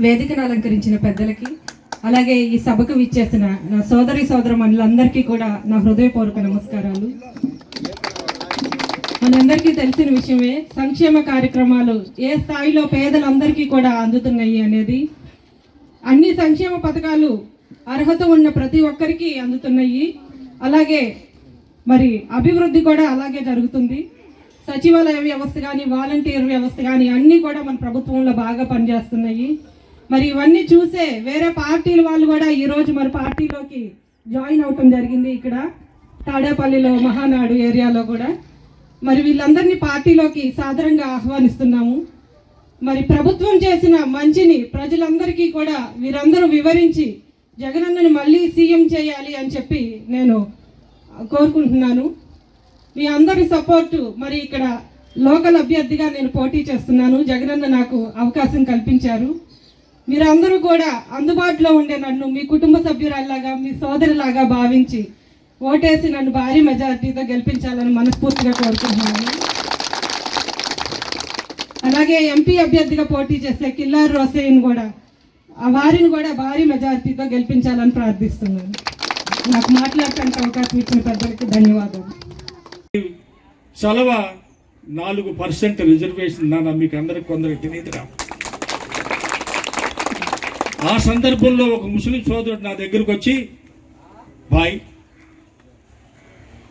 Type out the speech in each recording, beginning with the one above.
వేదికను అలంకరించిన పెద్దలకి అలాగే ఈ సభకు విచ్చేసిన నా సోదరి సోదర మనులందరికీ కూడా నా హృదయపూర్వక నమస్కారాలు. మనందరికీ తెలిసిన విషయమే సంక్షేమ కార్యక్రమాలు ఏ స్థాయిలో పేదలందరికీ కూడా అందుతున్నాయి అనేది. అన్ని సంక్షేమ పథకాలు అర్హత ఉన్న ప్రతి ఒక్కరికి అందుతున్నాయి. అలాగే మరి అభివృద్ధి కూడా అలాగే జరుగుతుంది. సచివాలయ వ్యవస్థ కానీ వాలంటీర్ వ్యవస్థ కానీ అన్నీ కూడా మన ప్రభుత్వంలో బాగా పనిచేస్తున్నాయి. మరి ఇవన్నీ చూసే వేరే పార్టీల వాళ్ళు కూడా ఈరోజు మరి పార్టీలోకి జాయిన్ అవటం జరిగింది ఇక్కడ. తాడేపల్లిలో మహానాడు ఏరియాలో కూడా. మరి వీళ్ళందరినీ పార్టీలోకి సాధారణంగా ఆహ్వానిస్తున్నాము. మరి ప్రభుత్వం చేసిన మంచిని ప్రజలందరికీ కూడా వీరందరూ వివరించి జగనన్నని మళ్ళీ సీఎం చేయాలి అని చెప్పి నేను కోరుకుంటున్నాను. మీ అందరి సపోర్టు మరి ఇక్కడ లోకల్ అభ్యర్థిగా నేను పోటీ చేస్తున్నాను. జగనన్న నాకు అవకాశం కల్పించారు. మీరందరూ కూడా అందుబాటులో ఉండే నన్ను మీ కుటుంబ సభ్యురాల్లాగా మీ సోదరిలాగా భావించి ఓటేసి నన్ను భారీ మెజార్టీతో గెలిపించాలని మనస్ఫూర్తిగా కోరుకుంటున్నాను. అలాగే ఎంపీ అభ్యర్థిగా పోటీ చేసే కిల్లార్ రోసేన్ కూడా ఆ వారిని కూడా భారీ మెజార్టీతో గెలిపించాలని ప్రార్థిస్తున్నాను. నాకు మాట్లాడటానికి అవకాశం ఇచ్చిన పెద్దలకి ధన్యవాదాలు. చలవ నాలుగు పర్సెంట్ రిజర్వేషన్ నా మీకు అందరికి కొందరికి తెలియదురా ఆ సందర్భంలో ఒక ముస్లిం సోదరుడు నా దగ్గరకు వచ్చి భాయ్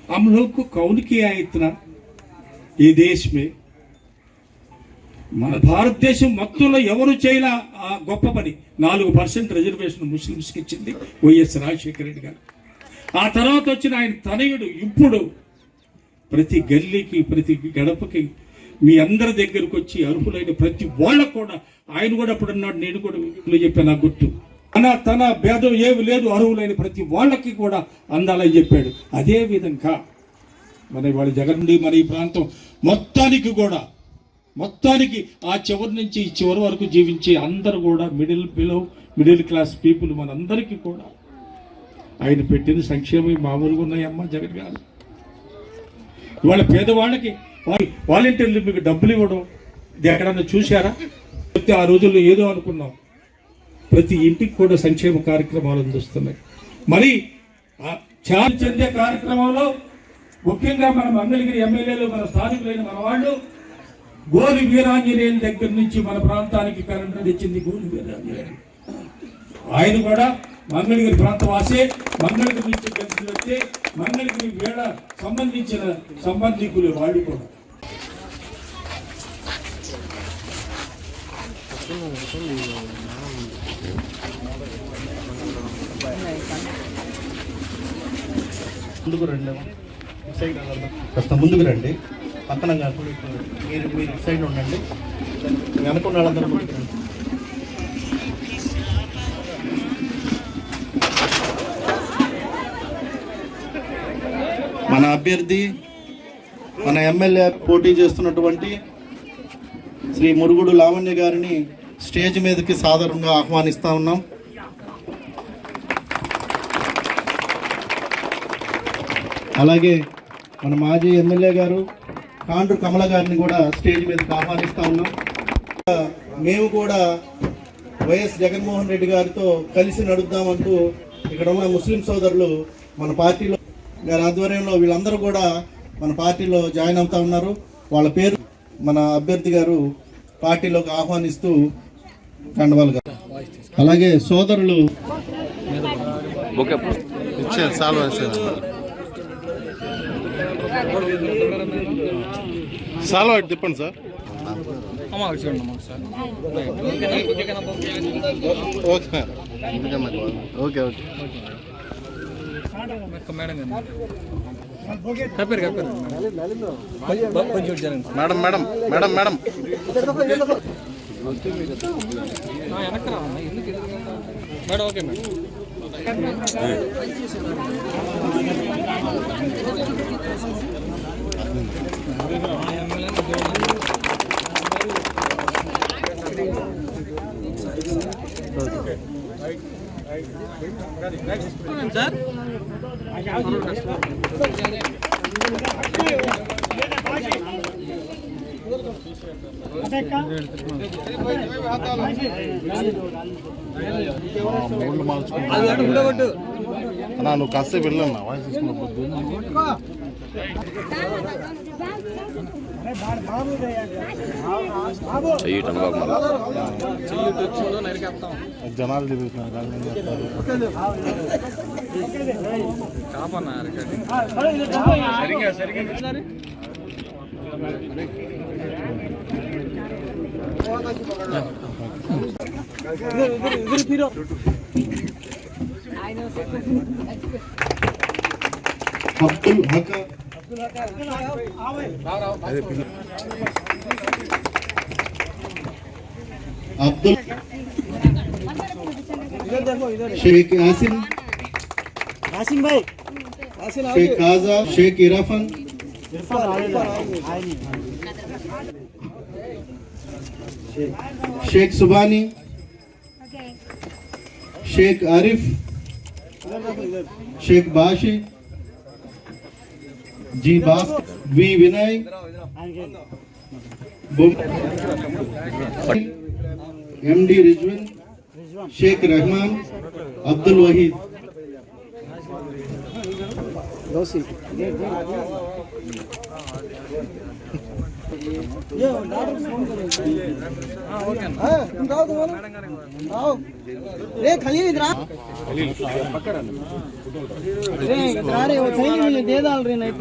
हम लोग को कौन किया है इतना ఈ దేశ్ మే మన భారతదేశం మొత్తంలో ఎవరు చేయలే ఆ గొప్ప పని నాలుగు పర్సెంట్ రిజర్వేషన్ ముస్లిమ్స్కి ఇచ్చింది వైఎస్ రాజశేఖర రెడ్డి గారు ఆ తర్వాత వచ్చిన ఆయన తనయుడు ఇప్పుడు ప్రతి గల్లీకి ప్రతి గడపకి మీ అందరి దగ్గరకు వచ్చి అర్హులైన ప్రతి వాళ్ళకు కూడా ఆయన కూడా అప్పుడు అన్నాడు నేను కూడా మీటింగ్లో చెప్పాను నాకు గుర్తు. తన తన భేదం ఏమి లేదు అర్హులైన ప్రతి వాళ్ళకి కూడా అందాలని చెప్పాడు. అదే విధంగా మన వాళ్ళ జగన్ నుండి మన ఈ ప్రాంతం మొత్తానికి కూడా మొత్తానికి ఆ చివరి నుంచి ఈ చివరి వరకు జీవించే అందరూ కూడా middle below middle class people మనందరికీ కూడా ఆయన పెట్టిన సంక్షేమం మామూలుగా ఉన్నాయమ్మా జగన్ గారు. ఇవాళ పేదవాళ్ళకి వాలంటీర్లు మీకు డబ్బులు ఇవ్వడం ఇది ఎక్కడన్నా చూశారా? చెప్తే ఆ రోజుల్లో ఏదో అనుకున్నాం. ప్రతి ఇంటికి కూడా సంక్షేమ కార్యక్రమాలు అందిస్తున్నాయి. మరి ఆ చాలా చెందే కార్యక్రమంలో ముఖ్యంగా మన మంగళగిరి ఎమ్మెల్యేలు మన స్థానికులైన మన వాళ్ళు గోలి వీరాంజనేయుల దగ్గర నుంచి మన ప్రాంతానికి కరెంటు తెచ్చింది గోలి వీరాంజనేయులు ఆయన కూడా మంగళగిరి ప్రాంతవాసే మంగళగిరి నుంచి కలిసి వస్తే మంగళగిరి వేళ సంబంధించిన సంబంధికులు వాళ్ళు కూడా. ముందుకు రండి సైడ్ కాస్త ముందుకు రండి. పక్కన కాదు మీరు మీరు ఇటు సైడ్ ఉండండి. వెనక వాళ్ళందరూ మన అభ్యర్థి మన ఎమ్మెల్యే పోటీ చేస్తున్నటువంటి శ్రీ మురుగుడు లావణ్య గారిని స్టేజ్ మీదకి సాధారణంగా ఆహ్వానిస్తా ఉన్నాం. అలాగే మన మాజీ ఎమ్మెల్యే గారు కాండ్రు కమల గారిని కూడా స్టేజ్ మీదకి ఆహ్వానిస్తా ఉన్నాం. మేము కూడా వైఎస్ జగన్మోహన్ రెడ్డి గారితో కలిసి నడుద్దామంటూ ఇక్కడ ఉన్న ముస్లిం సోదరులు మన పార్టీలో గారి ఆధ్వర్యంలో వీళ్ళందరూ కూడా మన పార్టీలో జాయిన్ అవుతా ఉన్నారు. వాళ్ళ పేరు మన అభ్యర్థి గారు పార్టీలోకి ఆహ్వానిస్తూ కండవాల్ గారు. అలాగే సోదరులు ఇచ్చారు సాల్వ్ తిప్పండి sir. Okay. Okay okay. Madam madam madam madam madam okay madam sir అన్నా నువ్వు కాసేపు వెళ్ళన్నా వాయిస్ తీసుకున్నప్పుడు జనాలు తిరుగుతున్నారు దాని మీద చెప్తారు. కాపన్నా అబ్దుల్ హక్ అబ్దుల్ शेख यासिन आसिम भाई शेख काजा शेख इराफन शेख सुबानी शेख आरिफ शेख बाशी जी बास V Vinay M D Rizwan Sheikh Rahman Abdul Waheed దోసి రే ఖలీల్ ఇదరా రే ఇదరా రే ఖలీల్ వీళ్ళు దేదాలి రే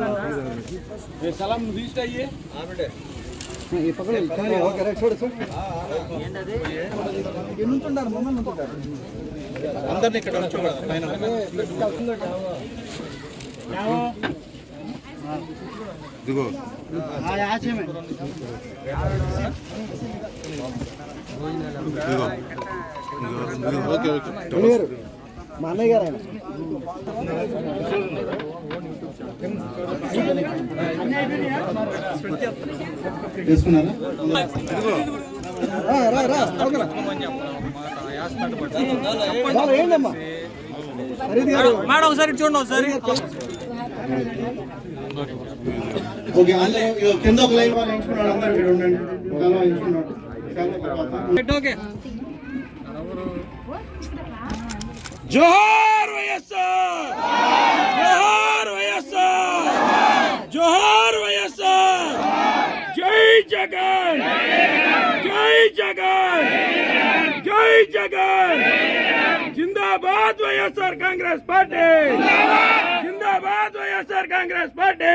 అందరినీ ఇక్కడ ఇదిగో. మా అన్నయ్య గారు తీసుకున్నారా రా మేడం ఒకసారి చూడండి ఒకసారి. ఓకే అందరూ ఇగో కింద ఒక లైన్ వాళ్ళు ఎంచుకున్నాడు అందరూ ఇక్కడ ఉండండి చాలా ఎంచుకున్నాడు చాలా తర్వాత ఓకే జోహార్ వైఎస్ఆర్ జోహార్ వైఎస్ఆర్ జోహార్ వైఎస్ఆర్ జై జగన్ జై జగన్ జై జగన్ జిందాబాద్ వైఎస్ఆర్ కాంగ్రెస్ పార్టీ జిందాబాద్ వైఎస్ఆర్ కాంగ్రెస్ పార్టీ.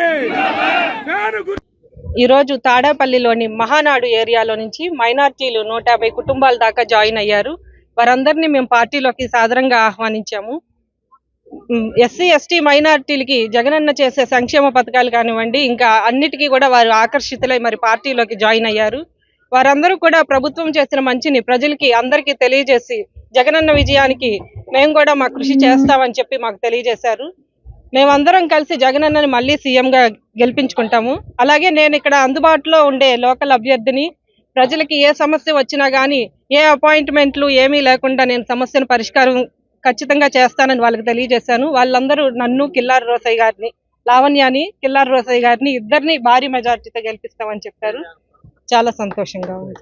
ఈరోజు తాడేపల్లిలోని మహానాడు ఏరియాలో నుంచి మైనార్టీలు నూట యాభై కుటుంబాల దాకా జాయిన్ అయ్యారు. వారందరినీ మేము పార్టీలోకి సాదరంగా ఆహ్వానించాము. ఎస్సీ ఎస్టీ మైనార్టీలకి జగనన్న చేసే సంక్షేమ పథకాలు కానివ్వండి ఇంకా అన్నిటికీ కూడా వారు ఆకర్షితులై మరి పార్టీలోకి జాయిన్ అయ్యారు. వారందరూ కూడా ప్రభుత్వం చేసిన మంచిని ప్రజలకి అందరికీ తెలియజేసి జగనన్న విజయానికి మేము కూడా మా కృషి చేస్తామని చెప్పి మాకు తెలియజేశారు. మేమందరం కలిసి జగన్ అన్నని మళ్ళీ సీఎంగా గెలిపించుకుంటాము. అలాగే నేను ఇక్కడ అందుబాటులో ఉండే లోకల్ అభ్యర్థిని ప్రజలకి ఏ సమస్య వచ్చినా కానీ ఏ అపాయింట్మెంట్లు ఏమీ లేకుండా నేను సమస్యను పరిష్కారం ఖచ్చితంగా చేస్తానని వాళ్ళకి తెలియజేశాను. వాళ్ళందరూ నన్ను కిల్లారి రోసయ్య గారిని లావణ్యాని కిల్లారి రోసయ్య గారిని ఇద్దరిని భారీ మెజార్టీతో గెలిపిస్తామని చెప్పారు. చాలా సంతోషంగా ఉంది.